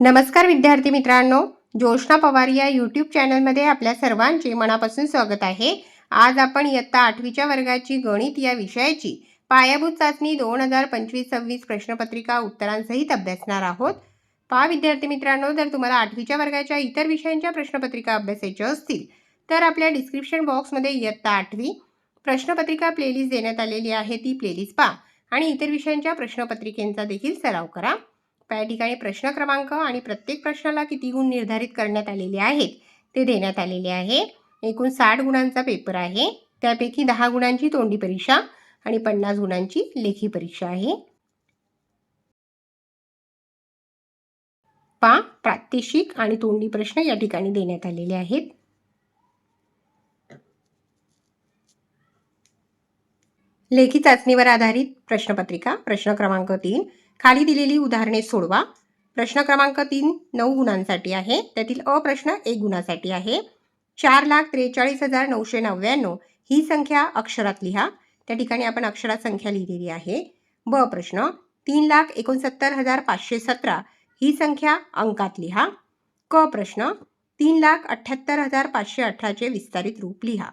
नमस्कार विद्यार्थी मित्रांनो ज्योष्णा पवार या यूट्यूब चॅनलमध्ये आपल्या सर्वांचे मनापासून स्वागत आहे. आज आपण इयत्ता आठवीच्या वर्गाची गणित या विषयाची पायाभूत चाचणी दोन हजार पंचवीस सव्वीस प्रश्नपत्रिका उत्तरांसहित अभ्यासणार आहोत. पहा विद्यार्थी मित्रांनो जर तुम्हाला आठवीच्या वर्गाच्या इतर विषयांच्या प्रश्नपत्रिका अभ्यासायच्या असतील तर आपल्या डिस्क्रिप्शन बॉक्समध्ये इयत्ता आठवी प्रश्नपत्रिका प्लेलिस्ट देण्यात आलेली आहे ती प्लेलिस्ट पहा आणि इतर विषयांच्या प्रश्नपत्रिकेंचा देखील सराव करा. त्या ठिकाणी प्रश्न क्रमांक आणि प्रत्येक प्रश्नाला किती गुण निर्धारित करण्यात आलेले आहेत ते देण्यात आलेले आहे. एकूण साठ गुणांचा पेपर आहे. त्यापैकी दहा गुणांची तोंडी परीक्षा आणि पन्नास गुणांची लेखी परीक्षा आहे. पा. प्रात्यक्षिक आणि तोंडी प्रश्न या ठिकाणी देण्यात आलेले आहेत. लेखी चाचणीवर आधारित प्रश्नपत्रिका प्रश्न क्रमांक तीन. खाली दिलेली उदाहरणे सोडवा. प्रश्न क्रमांक तीन नऊ गुणांसाठी आहे. त्यातील अ प्रश्न एक गुणासाठी आहे. चार लाख त्रेचाळीस हजार नऊशे नव्याण्णव ही संख्या अक्षरात लिहा. त्या ठिकाणी आपण अक्षरात संख्या लिहिलेली आहे. ब प्रश्न तीन लाख एकोणसत्तर हजार पाचशे सतरा ही संख्या अंकात लिहा. क प्रश्न तीन लाख अठ्ठ्याहत्तर हजार पाचशे अठराचे विस्तारित रूप लिहा.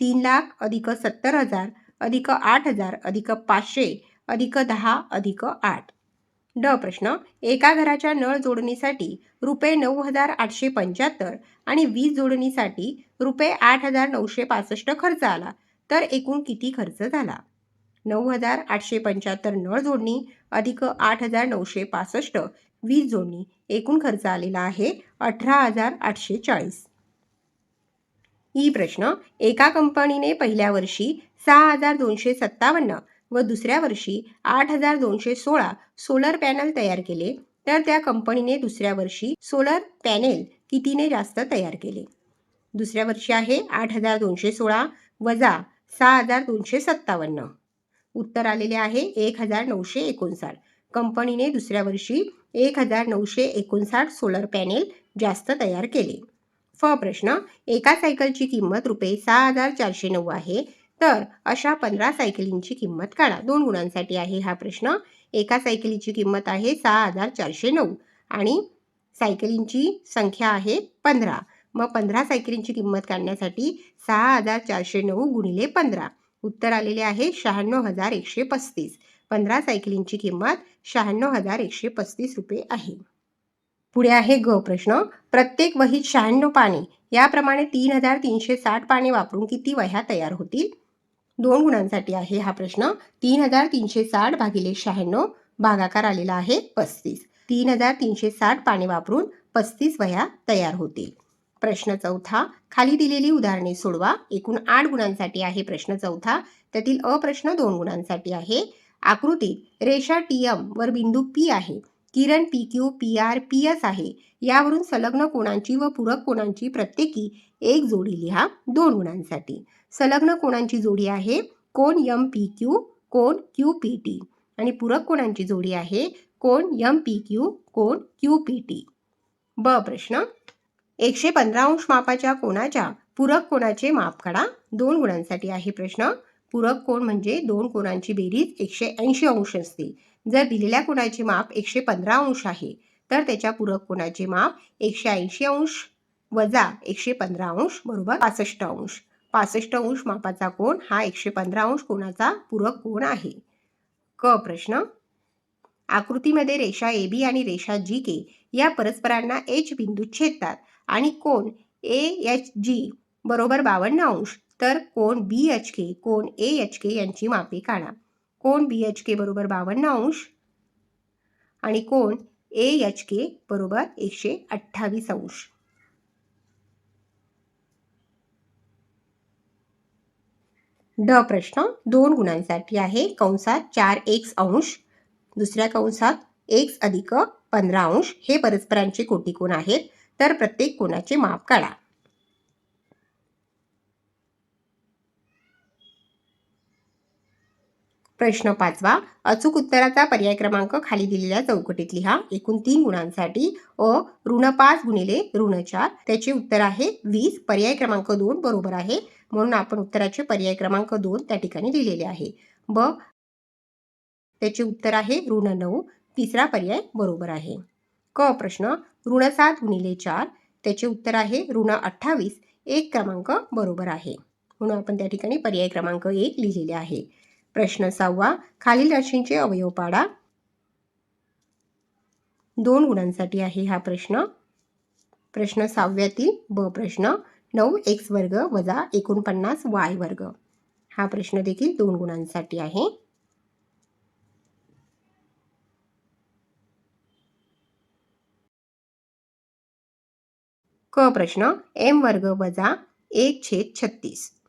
तीन लाख अधिक सत्तर हजार अधिक आठ हजार अधिक पाचशे अधिक दहा अधिक आठ. ड प्रश्न एका घराच्या नळ जोडणीसाठी रुपये नऊ हजार आठशे पंच्याहत्तर आणि वीज जोडणीसाठी रुपये आठ हजार नऊशे पासष्ट खर्च आला तर एकूण किती खर्च झाला? नऊ हजार आठशे पंच्याहत्तर नळ जोडणी अधिक आठ हजार नऊशे पासष्ट वीज जोडणी एकूण खर्च आलेला आहे अठरा हजार आठशे चाळीस. ई प्रश्न एका कंपनीने पहिल्या वर्षी सहा हजार दोनशे सत्तावन्न व दुसऱ्या वर्षी आठ हजार दोनशे सोळा सोलर पॅनल तयार केले. तर त्या कंपनीने दुसऱ्या वर्षी सोलर पॅनेल कितीने जास्त तयार केले? दुसऱ्या वर्षी आहे आठ हजार दोनशे सोळा वजा सहा हजार दोनशे सत्तावन्न. उत्तर आलेले आहे एक हजार नऊशे एकोणसाठ. कंपनीने दुसऱ्या वर्षी एक हजार नऊशे एकोणसाठ सोलर पॅनेल जास्त तयार केले. फ प्रश्न. एका सायकलची किंमत रुपये सहा हजार चारशे नऊ आहे. तर अशा पंधरा सायकलींची किंमत काढा. दोन गुणांसाठी आहे हा प्रश्न. एका सायकलीची किंमत आहे सहा हजार चारशे नऊ आणि सायकलींची संख्या आहे पंधरा. मग पंधरा सायकलींची किंमत काढण्यासाठी सहा हजार चारशे नऊ गुणिले पंधरा. उत्तर आलेले आहे शहाण्णव हजार एकशे पस्तीस. पंधरा सायकलींची किंमत शहाण्णव हजार एकशे पस्तीस रुपये आहे. पुढे आहे ग प्रश्न. प्रत्येक वहीत शहाण्णव पाने. याप्रमाणे तीन हजार तीनशे साठ पाने वापरून किती वह्या तयार होतील? दोन गुणांसाठी आहे हा प्रश्न. तीन हजार तीनशे साठ भागिले शहाण्णव भागाकार आलेला आहे पस्तीस. तीन हजार तीनशे साठ पाने वापरून पस्तीस वह्या तयार होतील. प्रश्न चौथा. खाली दिलेली उदाहरणे सोडवा. एकूण आठ गुणांसाठी आहे प्रश्न चौथा. त्यातील अप्रश्न दोन गुणांसाठी आहे. आकृतीत रेषा टी एम वर बिंदू पी आहे. किरण P Q P R P S आहे. यावरून संलग्न कोणांची व पूरक कोणांची प्रत्येकी एक जोडी लिहा दोन गुणांसाठी. संलग्न कोणांची जोडी आहे? कोण यम पी क्यू कोण क्यू पी टी. आणि पूरक कोणांची जोडी आहे? कोण यम पी क्यू कोण क्यू पी टी. ब प्रश्न. एकशे पंधरा अंश मापाच्या कोणाच्या पूरक कोणाचे माप काढा? दोन गुणांसाठी आहे प्रश्न. पूरक कोण म्हणजे दोन कोणांची बेरीज एकशे ऐंशी अंश असते. जर दिलेल्या कोणाचे माप एकशे पंधरा अंश आहे तर त्याच्या पूरक कोणाचे माप एकशे ऐंशी अंश वजा एकशे पंधरा अंश बरोबर पासष्ट अंश. पासष्ट अंश मापाचा कोण हा एकशे पंधरा अंश कोणाचा पूरक कोण आहे. क प्रश्न. आकृतीमध्ये रेषा ए बी आणि रेषा जी के या परस्परांना एच बिंदूत छेदतात आणि कोण ए एच जी बरोबर बावन्न अंश तर कोण बी एच के कोण ए एच के यांची मापे काढा. कोण बी एच के बरोबर बावन्न अंश? आणि कोण ए एच के बरोबर एकशे अठ्ठावीस अंश? ड प्रश्न. दोन गुणांसाठी आहे कंसात चार एक्स अंश. दुसऱ्या कंसात एक्स अधिक पंधरा अंश. हे परस्परांचे कोटी कोण आहेत. तर प्रत्येक कोणाचे माप काढा. प्रश्न पाचवा. अचूक उत्तराचा पर्याय क्रमांक खाली दिलेल्या चौकटीत लिहा एकूण तीन गुणांसाठी अ ऋण पाच गुणिले ऋण चार. त्याचे उत्तर आहे वीस. पर्याय क्रमांक दोन बरोबर आहे. म्हणून आपण उत्तराचे पर्याय क्रमांक दोन त्या ठिकाणी लिहिलेले आहे. ब त्याचे उत्तर आहे ऋण नऊ. तिसरा पर्याय बरोबर आहे. क प्रश्न ऋण सात गुणिले चार. त्याचे उत्तर आहे ऋण अठ्ठावीस. एक क्रमांक बरोबर आहे. म्हणून आपण त्या ठिकाणी पर्याय क्रमांक एक लिहिलेले आहे. प्रश्न सहावा खालील राशींचे अवयव पाडा. दोन गुणांसाठी आहे हा प्रश्न. प्रश्न सहाव्यातील ब प्रश्न नऊ एक्स वर्ग वजा एकोणपन्नास वाय वर्ग. हा प्रश्न देखील दोन गुणांसाठी आहे. क प्रश्न एम वर्ग वजा एक छेद छत्तीस.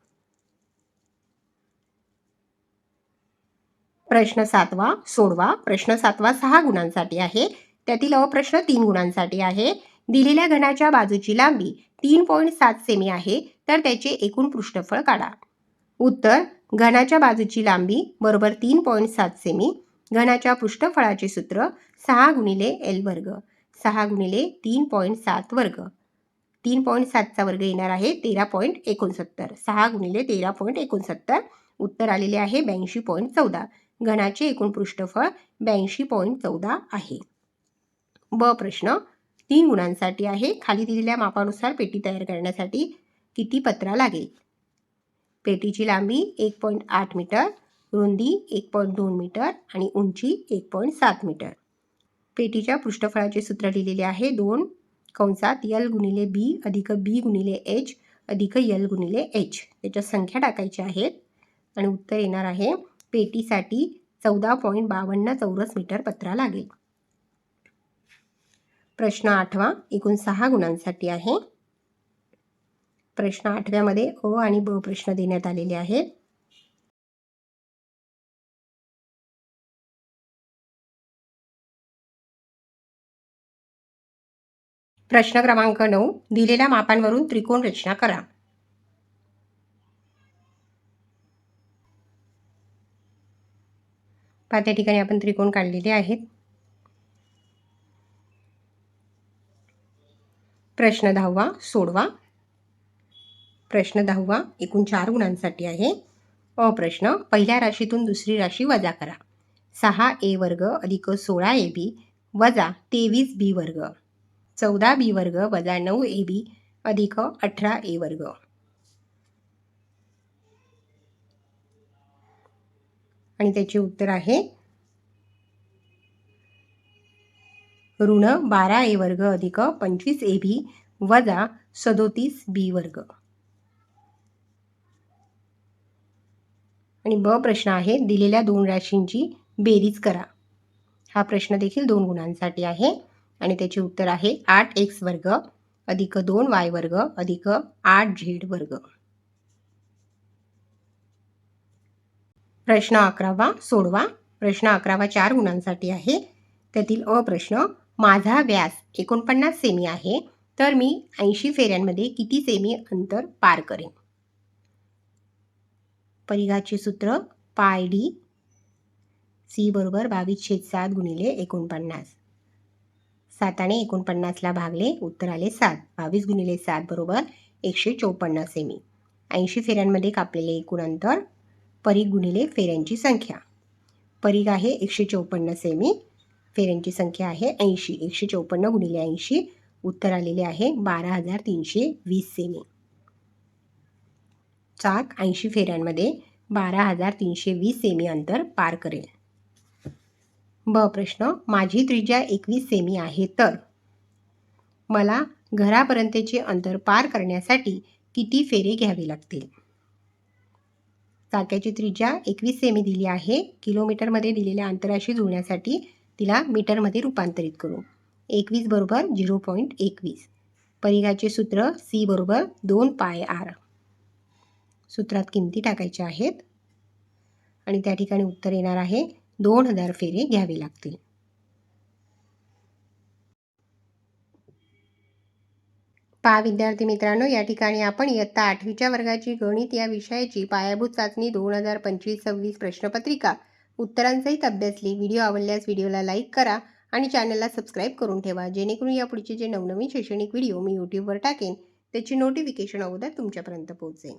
प्रश्न सातवा सोडवा. प्रश्न सातवा सहा गुणांसाठी आहे. त्यातील अप्रश्न प्रश्न तीन गुणांसाठी आहे. दिलेल्या घनाच्या बाजूची लांबी तीन पॉईंट सात सेमी आहे. तर त्याचे एकूण पृष्ठफळ काढा. उत्तर घनाच्या बाजूची लांबी बरोबर तीन पॉईंट सात सेमी. घनाच्या पृष्ठफळाचे सूत्र सहा गुणिले एल वर्ग. सहा गुणिले तीन पॉईंट सात वर्ग. तीन पॉईंट सातचा वर्ग येणार आहे तेरा पॉईंट एकोणसत्तर. सहा गुणिले तेरा पॉईंट एकोणसत्तर. उत्तर आलेले आहे ब्याऐंशी पॉईंट चौदा. घनाचे एकूण पृष्ठफळ ब्याऐंशी पॉईंट चौदा आहे. ब प्रश्न तीन गुणांसाठी आहे. खाली दिलेल्या मापानुसार पेटी तयार करण्यासाठी किती पत्रा लागेल? पेटीची लांबी एक पॉईंट आठ मीटर रुंदी एक पॉईंट दोन मीटर आणि उंची एक पॉईंट सात मीटर. पेटीच्या पृष्ठफळाचे सूत्र लिहिलेले आहे दोन कंसात यल गुणिले बी अधिक बी गुणिले एच अधिक यल गुणिले एच. त्याच्या संख्या टाकायच्या आहेत. आणि उत्तर येणार आहे पेटीसाठी चौदा पॉईंट बावन्न चौरस मीटर पत्रा लागेल. प्रश्न आठवा एकूण सहा गुणांसाठी आहे. प्रश्न आठव्यामध्ये अ आणि ब प्रश्न देण्यात आलेले आहेत. प्रश्न क्रमांक नऊ दिलेल्या मापांवरून त्रिकोण रचना करा. पहा त्या ठिकाणी आपण त्रिकोण काढलेले आहेत? प्रश्न दहावा सोडवा. प्रश्न दहावा एकूण चार गुणांसाठी आहे. अ प्रश्न पहिल्या राशीतून दुसरी राशी वजा करा. सहा ए वर्ग अधिक सोळा ए बी वजा तेवीस बी वर्ग. चौदा बी वर्ग वजा नऊ ए बी अधिक अठरा ए वर्ग. आणि त्याचे उत्तर आहे ऋण बारा ए वर्ग अधिक पंचवीस ए बी वजा सदोतीस बी वर्ग. आणि ब प्रश्न आहे दिलेल्या दोन राशींची बेरीज करा. हा प्रश्न देखील दोन गुणांसाठी आहे. आणि त्याचे उत्तर आहे आठ एक्स वर्ग अधिक दोन वाय वर्ग अधिक आठ झेड वर्ग. प्रश्न अकरावा सोडवा. प्रश्न अकरावा चार गुणांसाठी आहे. त्यातील अ प्रश्न माझा व्यास एकोणपन्नास सेमी आहे तर मी ऐंशी फेऱ्यांमध्ये किती सेमी अंतर पार करेन? परिघाचे सूत्र पाय डी सी बरोबर बावीस छेद सात गुणिले एकोणपन्नास. साताने एकोणपन्नासला भागले उत्तर आले सात. बावीस गुणिले सात बरोबर एकशे चौपन्न सेमी ऐंशी फेऱ्यांमध्ये कापलेले एकूण अंतर परीघ गुणिले फेऱ्यांची संख्या. परीघ आहे एकशे चौपन्न सेमी फेऱ्यांची संख्या आहे ऐंशी. एकशे चौपन्न गुणिले ऐंशी उत्तर आलेले आहे बारा हजार तीनशे वीस सेमी चाक ऐंशी फेऱ्यांमध्ये बारा हजार तीनशे वीस सेमी अंतर पार करेल. ब प्रश्न माझी त्रिज्या एकवीस सेमी आहे तर? मला घरापर्यंतचे अंतर पार करण्यासाठी किती फेरे घ्यावे लागतील? चाक्याची त्रिज्या एकवीस सेमी दिली आहे. किलोमीटरमध्ये दिलेल्या अंतराशी जुळण्यासाठी तिला मीटरमध्ये रूपांतरित करू. एकवीस बरोबर झिरो पॉईंट एकवीस. परिघाचे सूत्र सी बरोबर दोन पाय आर सूत्रात किमती टाकायच्या आहेत. आणि त्या ठिकाणी उत्तर येणार आहे. दोन हजार फेरे घ्यावे लागतील. पहा विद्यार्थी मित्रांनो या ठिकाणी आपण इयत्ता आठवीच्या वर्गाची गणित या विषयाची पायाभूत चाचणी दोन हजार पंचवीस सव्वीस प्रश्नपत्रिका. उत्तरांसहित अभ्यासली व्हिडिओ आवडल्यास व्हिडिओला लाईक करा आणि चॅनलला सबस्क्राईब करून ठेवा. जेणेकरून या पुढचे जे नवनवीन शैक्षणिक व्हिडिओ मी यूट्यूबवर टाकेन त्याची नोटिफिकेशन अगोदर तुमच्यापर्यंत पोहोचेन.